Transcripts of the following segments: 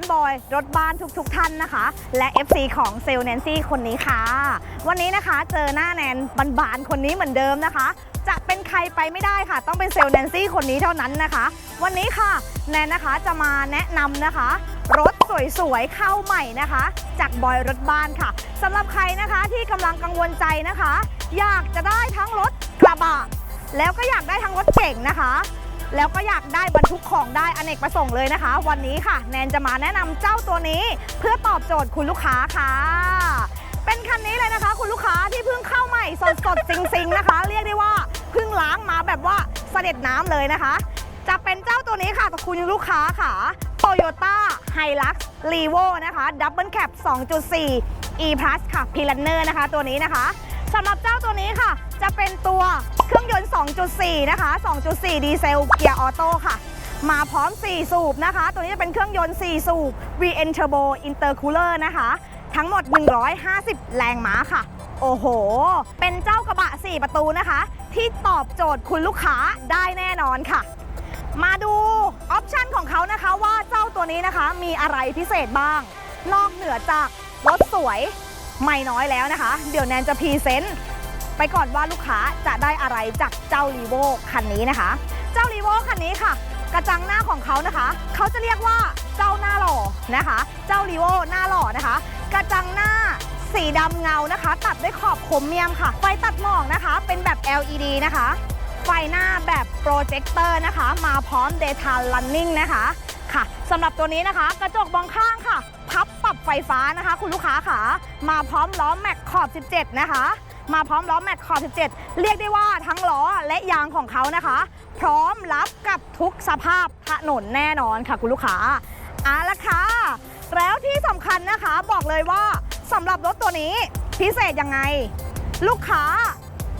านบอย รถบ้านทุกๆทท่านนะคะ และ FC ของเซลแนนซี่คนนี้ค่ะ วันนี้นะคะเจอหน้าแนนบานๆคนนี้เหมือนเดิมนะคะ จะเป็นใครไปไม่ได้ค่ะ ต้องเป็นเซลแนนซี่คนนี้เท่านั้นนะคะ วันนี้ค่ะแนนนะคะจะมาแนะนำนะคะรถสวยๆเข้าใหม่นะคะ จากบอยรถบ้านค่ะสำหรับใครนะคะที่กำลังกังวลใจนะคะ อยากจะได้ทั้งรถกระบะแล้วก็อยากได้ทั้งรถเก่งนะคะ แล้วก็อยากได้บรรทุกของได้อเนกประสงค์เลยนะคะ วันนี้ค่ะ แนนจะมาแนะนำเจ้าตัวนี้ เพื่อตอบโจทย์คุณลูกค้าค่ะ เป็นคันนี้เลยนะคะ คุณลูกค้าที่เพิ่งเข้าใหม่สดสดๆซิงๆนะคะ เรียกได้ว่าเพิ่งล้างมาแบบว่าเสด็จน้ำเลยนะคะ จะเป็นเจ้าตัวนี้ค่ะคุณลูกค้าค่ะ Toyota Hilux Revo นะคะ Double Cab 2.4 E Plus ค่ะ p l a n e r นะคะ ตัวนี้นะคะ สำหรับเจ้าตัวนี้ค่ะ จะเป็นตัวเครื่องยนต์ 2.4 นะคะ 2.4 ดีเซลเกียร์ออโต้ค่ะ มาพร้อม 4 สูบนะคะ ตัวนี้จะเป็นเครื่องยนต์ 4 สูบ VN Turbo Intercooler นะคะ ทั้งหมด 150 แรงม้าค่ะ โอ้โห เป็นเจ้ากระบะ 4 ประตูนะคะ ที่ตอบโจทย์คุณลูกค้าได้แน่นอนค่ะ มาดูออปชันของเขานะคะว่าเจ้าตัวนี้นะคะมีอะไรพิเศษบ้าง นอกเหนือจากรถสวย ไม่น้อยแล้วนะคะ เดี๋ยวแนนจะพรีเซนต์ไปก่อนว่าลูกค้าจะได้อะไรจากเจ้ารีโวคันนี้นะคะ เจ้ารีโวคันนี้ค่ะ กระจังหน้าของเขานะคะ เขาจะเรียกว่าเจ้าหน้าหล่อนะคะ เจ้ารีโวหน้าหล่อนะคะ กระจังหน้าสีดำเงานะคะ ตัดด้วยขอบคมเมียมค่ะ ไฟตัดหมอกนะคะ เป็นแบบ LED นะคะ ไฟหน้าแบบโปรเจคเตอร์นะคะ มาพร้อม Daytime Running นะคะค่ะสำหรับตัวนี้นะคะ กระจกมองข้างค่ะับไฟฟ้านะคะ คุณลูกค้าค่ะมาพร้อมล้อแม็กขอบ 17 นะคะ มาพร้อมล้อแม็กขอบ 17 เรียกได้ว่าทั้งล้อและยางของเขานะคะ พร้อมรับกับทุกสภาพถนนแน่นอนค่ะ คุณลูกค้าเอาละค่ะแล้วที่สำคัญนะคะบอกเลยว่าสำหรับรถตัวนี้พิเศษยังไง ลูกค้า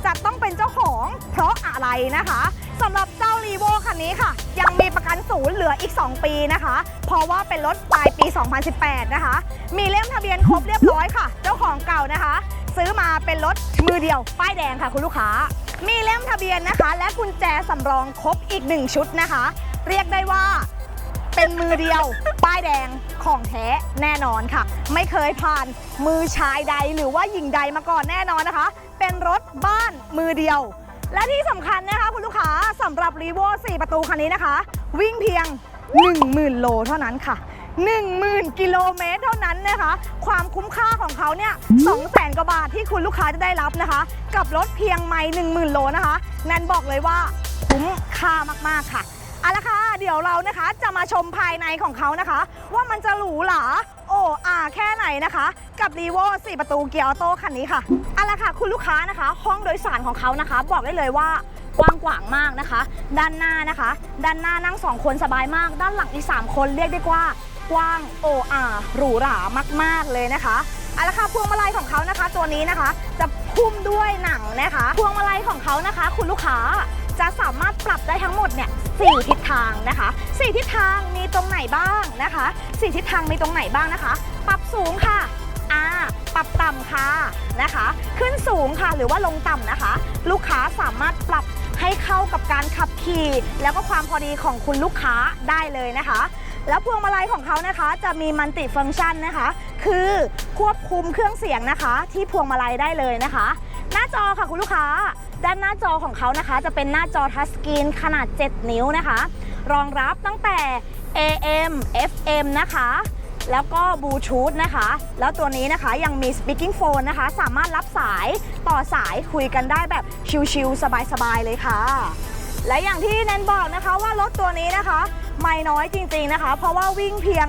จะต้องเป็นเจ้าของเพราะอะไรนะคะ สำหรับเจ้ารีโวคันนี้ค่ะ ยังมีประกันศูนย์เหลืออีก 2 ปีนะคะ เพราะว่าเป็นรถปลายปี 2018 นะคะ มีเล่มทะเบียนครบเรียบร้อยค่ะ เจ้าของเก่านะคะ ซื้อมาเป็นรถมือเดียว ป้ายแดงค่ะ คุณลูกค้า มีเล่มทะเบียนนะคะ และกุญแจสำรองครบอีก 1 ชุดนะคะ เรียกได้ว่าเป็นมือเดียว ป้ายแดงของแท้แน่นอนค่ะ ไม่เคยผ่านมือชายใดหรือว่าหญิงใดมาก่อนแน่นอนนะคะ เป็นรถบ้านมือเดียว และที่สำคัญนะคะคุณลูกค้าสำหรับรีโว4 ประตูคันนี้นะคะ วิ่งเพียง 10,000 โลเท่านั้นค่ะ 10,000 กิโลเมตรเท่านั้นนะคะ ความคุ้มค่าของเขาเนี่ย200,000 กว่าบาทที่คุณลูกค้าจะได้รับนะคะ กับรถเพียงไม่10,000 โลนะคะ แนนบอกเลยว่าคุ้มค่ามากๆค่ะ เอาละค่ะเดี๋ยวเรานะคะจะมาชมภายในของเขานะคะ ว่ามันจะหรูหราโอ้อาแค่ไหนนะคะ กับรีโว4ประตูเกียร์ออโต้คันนี้ค่ะเอาละค่ะคุณลูกค้านะคะ ห้องโดยสารของเขานะคะ บอกได้เลยว่ากว้างขวางมากนะคะ ด้านหน้านะคะ ด้านหน้านั่ง 2 คนสบายมาก ด้านหลังอีก 3 คนเรียกได้ว่ากว้างโออาหรูหรามาก ๆเลยนะคะเอาละค่ะพวงมาลัยของเขานะคะ ตัวนี้นะคะ จะพุ่มด้วยหนังนะคะ พวงมาลัยของเขานะคะ คุณลูกค้า จะสามารถปรับได้ทั้งหมดเนี่ยสี่ทิศทางนะคะสี่ทิศทางมีตรงไหนบ้างนะคะสี่ทิศทางมีตรงไหนบ้างนะคะ ปรับสูงค่ะอ่าปรับต่ำค่ะนะคะ ขึ้นสูงค่ะหรือว่าลงต่ำนะคะ ลูกค้าสามารถปรับให้เข้ากับการขับขี่ แล้วก็ความพอดีของคุณลูกค้าได้เลยนะคะ แล้วพวงมาลัยของเขานะคะ จะมีมัลติฟังก์ชันนะคะ คือควบคุมเครื่องเสียงนะคะ ที่พวงมาลัยได้เลยนะคะ หน้าจอค่ะคุณลูกค้า ด้านหน้าจอของเขานะคะ จะเป็นหน้าจอทัชสกรีนขนาด 7 นิ้วนะคะ รองรับตั้งแต่ AM FM นะคะ แล้วก็บลูทูธนะคะ แล้วตัวนี้นะคะยังมี speaking phone นะคะ สามารถรับสายต่อสายคุยกันได้แบบชิลๆสบายๆเลยค่ะ และอย่างที่แนนบอกนะคะว่ารถตัวนี้นะคะ ไม่น้อยจริงๆนะคะ เพราะว่าวิ่งเพียง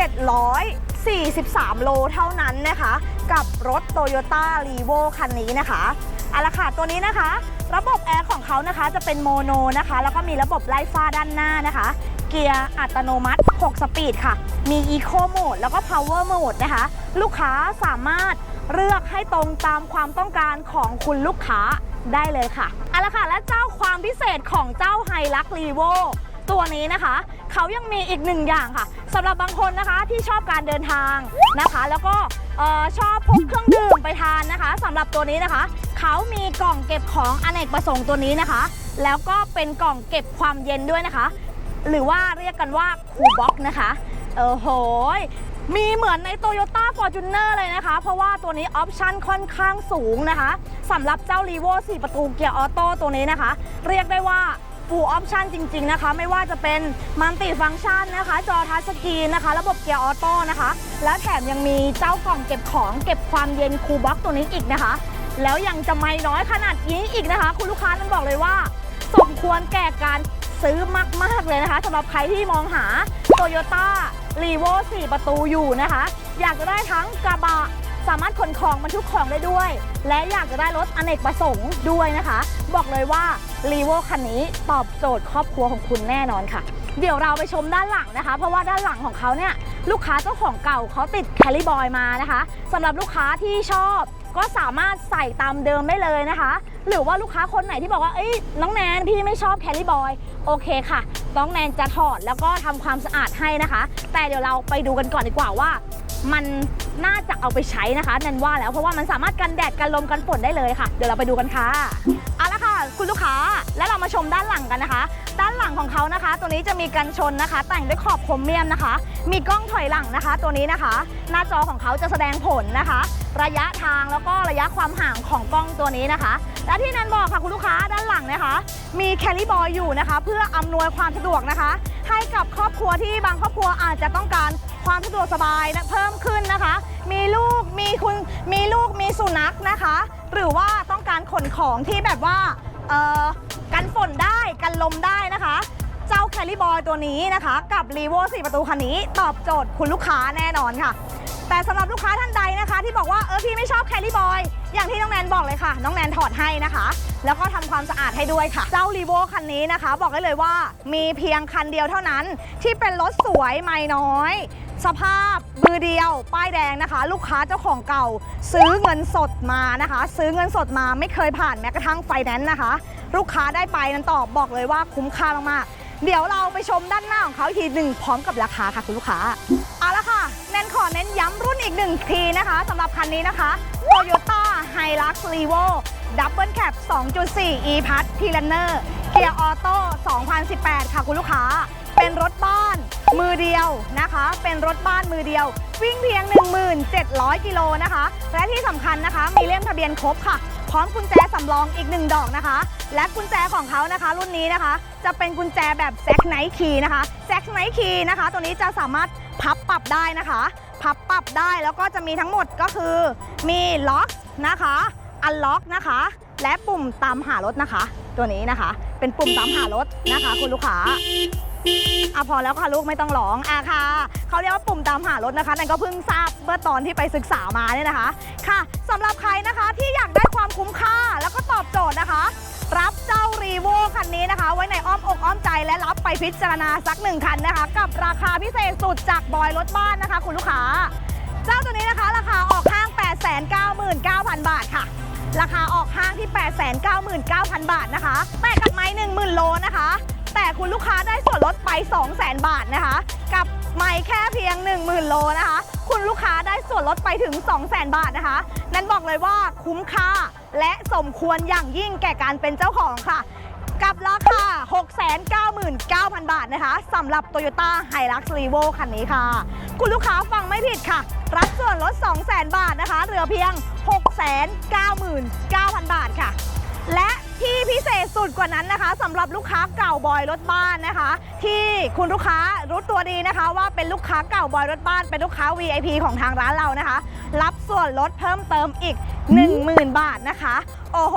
1743 โลเท่านั้นนะคะ กับรถ Toyota r e v o คันนี้นะคะ เอาละค่ะตัวนี้นะคะ ระบบแอร์ของเขานะคะจะเป็นโมโนนะคะ แล้วก็มีระบบไล่ฟ้าด้านหน้านะคะ เกียร์อัตโนมัติ 6 สปีดค่ะ มี Eco Mode แล้วก็ Power Mode นะคะ ลูกค้าสามารถเลือกให้ตรงตามความต้องการของคุณลูกค้าได้เลยค่ะเอาละค่ะและเจ้าความพิเศษของเจ้าไฮลักรีโว ตัวนี้นะคะ เขายังมีอีกหนึ่งอย่างค่ะสำหรับบางคนนะคะที่ชอบการเดินทางนะคะ แล้วก็ชอบพกเครื่องดื่มไปทานนะคะสำหรับตัวนี้นะคะ เขามีกล่องเก็บของอเนกประสงค์ตัวนี้นะคะ แล้วก็เป็นกล่องเก็บความเย็นด้วยนะคะ หรือว่าเรียกกันว่าคูบ็อกนะคะเออโหยมีเหมือนใน Toyota Fortuner เลยนะคะ เพราะว่าตัวนี้ออปชั่นค่อนข้างสูงนะคะสำหรับเจ้า r ีโว4ประตูเกียร์ออโต้ตัวนี้นะคะ เรียกได้ว่า ฟูออปชันจริง ๆ นะคะ ไม่ว่าจะเป็นมัลติฟัง c t ชันนะคะ จอทัชสกรีนนะคะ ระบบเกียร์ออโต้นะคะ และแถมยังมีเจ้ากล่องเก็บของเก็บความเย็นคูลบ็อกตัวนี้อีกนะคะ แล้วยังจะไม่น้อยขนาดนี้อีกนะคะ คุณลูกค้าต้องบอกเลยว่า สมควรแก่การซื้อมาก ๆ เลยนะคะสำหรับใครที่มองหา Toyota r e v o 4 ประตูอยู่นะคะ อยากจะได้ทั้งกระบะ สามารถขนของบรรทุกของได้ด้วย และอยากจะได้รถอเนกประสงค์ด้วยนะคะ บอกเลยว่า r e v o คันนี้ตอบโจทย์ครอบครัวของคุณแน่นอนค่ะ เดี๋ยวเราไปชมด้านหลังนะคะ เพราะว่าด้านหลังของเขาเนี่ยลูกค้าเจ้าของเก่าเขาติดแคลิบอยมานะคะสำหรับลูกค้าที่ชอบก็สามารถใส่ตามเดิมได้เลยนะคะ หรือว่าลูกค้าคนไหนที่บอกว่าเอ้ยน้องแนนพี่ไม่ชอบแคลรี่บอยโอเคค่ะน้องแนนจะถอดแล้วก็ทำความสะอาดให้นะคะ แต่เดี๋ยวเราไปดูกันก่อนดีกว่าว่า มันน่าจะเอาไปใช้นะคะแนนว่าแล้วเพราะว่ามันสามารถกันแดดกันลมกันฝนได้เลยค่ะ เดี๋ยวเราไปดูกันค่ะเอาละค่ะ คุณลูกค้าแล้วเรามาชมด้านหลังกันนะคะ ด้านหลังของเขานะคะ ตัวนี้จะมีกันชนนะคะ แต่งด้วยขอบคมเมียมนะคะ มีกล้องถอยหลังนะคะ ตัวนี้นะคะ หน้าจอของเขาจะแสดงผลนะคะ ระยะทางแล้วก็ระยะความห่างของกล้องตัวนี้นะคะ และที่นันบอกค่ะคุณลูกค้าด้านหลังนะคะ มีแคลิบอยอยู่นะคะ เพื่ออำนวยความสะดวกนะคะ ให้กับครอบครัวที่บางครอบครัวอาจจะต้องการ ความสะดวกสบายนะเพิ่มขึ้นนะคะ มีลูกมีคุณมีลูกมีสุนัขนะคะ หรือว่าต้องการขนของที่แบบว่าเอ่อกันฝนได้กันลมได้นะคะ เจ้าแคลิบอยตัวนี้นะคะ กับ r ีโว4ประตูคันนี้ตอบโจทย์คุณลูกค้าแน่นอนค่ะ แต่สำหรับลูกค้าท่านใดนะคะ ที่บอกว่าเออพี่ไม่ชอบแคลิบอยอย่างที่น้องแนนบอกเลยค่ะ น้องแนนถอดให้นะคะ แล้วก็ทำความสะอาดให้ด้วยค่ะ เจ้า r ีโวคันนี้นะคะ บอกได้เลยว่ามีเพียงคันเดียวเท่านั้น ที่เป็นรถสวยไม่น้อย สภาพมือเดียว ป้ายแดงนะคะ ลูกค้าเจ้าของเก่า ซื้อเงินสดมานะคะ ซื้อเงินสดมาไม่เคยผ่านแม้กระทั่งไฟแนนซ์นะคะ ลูกค้าได้ไปนั้นตอบบอกเลยว่าคุ้มค่ามากๆเดี๋ยวเราไปชมด้านหน้าของเขาอีกทีหนึ่งพร้อมกับราคาค่ะคุณลูกค้าเอาละค่ะแนนขอเน้นย้ำรุ่นอีกหนึ่งทีนะคะสำหรับคันนี้นะคะ Toyota Hilux Revo Double Cab 2.4 e p a s p l a n n e r เกียร์ออโต้2018 ค่ะคุณลูกค้า เป็นรถบ้านมือเดียวนะคะ เป็นรถบ้านมือเดียว วิ่งเพียง 1700 กิโลนะคะ และที่สำคัญนะคะ มีเล่มทะเบียนครบค่ะ พร้อมกุญแจสำรองอีกหนึ่งดอกนะคะ และกุญแจของเขานะคะ รุ่นนี้นะคะ จะเป็นกุญแจแบบแซกไนท์คีนะคะแซกไนท์คีนะคะ ตัวนี้จะสามารถพับปรับได้นะคะ พับปรับได้แล้วก็จะมีทั้งหมดก็คือ มีล็อกนะคะอันล็อกนะคะ และปุ่มตามหารถนะคะ ตัวนี้นะคะ เป็นปุ่มตามหารถนะคะ คุณลูกค้า อะพอแล้วค่ะลูกไม่ต้องร้องอะค่ะเขาเรียกว่าปุ่มตามหารถนะคะนั่นก็เพิ่งทราบเมื่อตอนที่ไปศึกษามาเนี่ยนะคะ ค่ะสำหรับใครนะคะที่อยากได้ความคุ้มค่าแล้วก็ตอบโจทย์นะคะ รับเจ้ารีโวคันนี้นะคะ ไว้ในอ้อมอกอ้อมใจและรับไปพิจารณาสักหนึ่งคันนะคะ กับราคาพิเศษสุดจากบอยรถบ้านนะคะ คุณลูกค้า เจ้าตัวนี้นะคะ ราคาออกห้าง 899,000 บาทค่ะ ราคาออกห้างที่ 899,000 บาทนะคะแต่กับไม้10,000โลนะคะ แต่คุณลูกค้าได้ส่วนลดไป 200,000 บาทนะคะ กับไม้แค่เพียง 10,000 โลนะคะ คุณลูกค้าได้ส่วนลดไปถึง 200,000 บาทนะคะ นั้นบอกเลยว่าคุ้มค่าและสมควรอย่างยิ่งแก่การเป็นเจ้าของค่ะ กับราคา 699,000 บาทนะคะสำหรับ Toyota Hilux Revo คันนี้ค่ะ คุณลูกค้าฟังไม่ผิดค่ะรับส่วนลด 200,000 บาทนะคะเหลือเพียง 699,000 บาทค่ะ และ ที่พิเศษสุดกว่านั้นนะคะสำหรับลูกค้าเก่าบอยรถบ้านนะคะ ที่คุณลูกค้ารู้ตัวดีนะคะ ว่าเป็นลูกค้าเก่าบอยรถบ้าน เป็นลูกค้า VIP ของทางร้านเรานะคะ รับส่วนลดเพิ่มเติมอีก 10,000 บาทนะคะ โอ้โห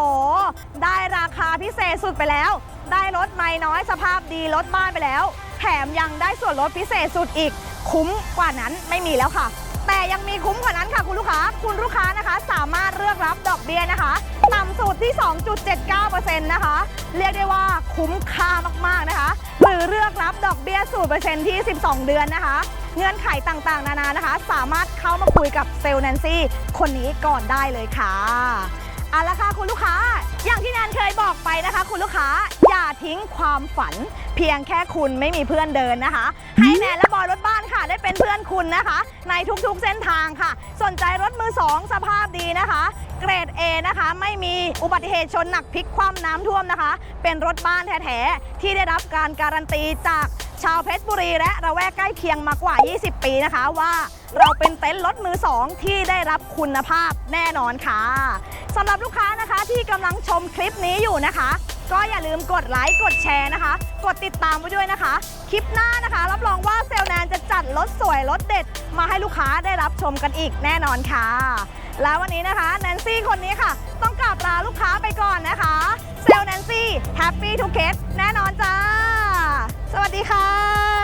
ได้ราคาพิเศษสุดไปแล้ว ได้รถไม่น้อยสภาพดีรถบ้านไปแล้ว แถมยังได้ส่วนลดพิเศษสุดอีก คุ้มกว่านั้นไม่มีแล้วค่ะ แต่ยังมีคุ้มกว่านั้นค่ะคุณลูกค้า คุณลูกค้านะคะ สามารถเลือกรับดอกเบี้ยนะคะ ต่ำสุดที่ 2.79%นะคะ เรียกได้ว่าคุ้มค่ามาก ๆ นะคะ หรือเลือกรับดอกเบี้ย 0%ที่ 12 เดือนนะคะ เงื่อนไขต่างๆ นานานะคะ สามารถเข้ามาคุยกับเซลล์แนนซี่ คนนี้ก่อนได้เลยค่ะเอาละค่ะคุณลูกค้า อย่างที่แนนเคยบอกไปนะคะ คุณลูกค้าอย่าทิ้งความฝัน เพียงแค่คุณไม่มีเพื่อนเดินนะคะ ให้แนนและบอยรถบ้านค่ะ ได้เป็นเพื่อนคุณนะคะ ในทุกๆเส้นทางค่ะ สนใจรถมือสองสภาพดีนะคะ เกรด A นะคะ ไม่มีอุบัติเหตุชนหนักพลิกคว่ำน้ำท่วมนะคะ เป็นรถบ้านแท้ๆที่ได้รับการการันตีจาก ชาวเพชรบุรีและระแวกใกล้เคียงมากว่า 20 ปีนะคะว่าเราเป็นเต็นท์รถมือ 2 ที่ได้รับคุณภาพแน่นอนค่ะสำหรับลูกค้านะคะที่กำลังชมคลิปนี้อยู่นะคะ ก็อย่าลืมกดไลค์กดแชร์นะคะ กดติดตามไว้ด้วยนะคะ คลิปหน้านะคะ รับรองว่าเซลแนนจะจัดรถสวยรถเด็ด มาให้ลูกค้าได้รับชมกันอีกแน่นอนค่ะ แล้ววันนี้นะคะแนนซี่คนนี้ค่ะ ต้องกราบลาลูกค้าไปก่อนนะคะเซลลแนนซี่แฮปปี้ทุกเคสแน่นอนจ้า สวัสดีค่ะ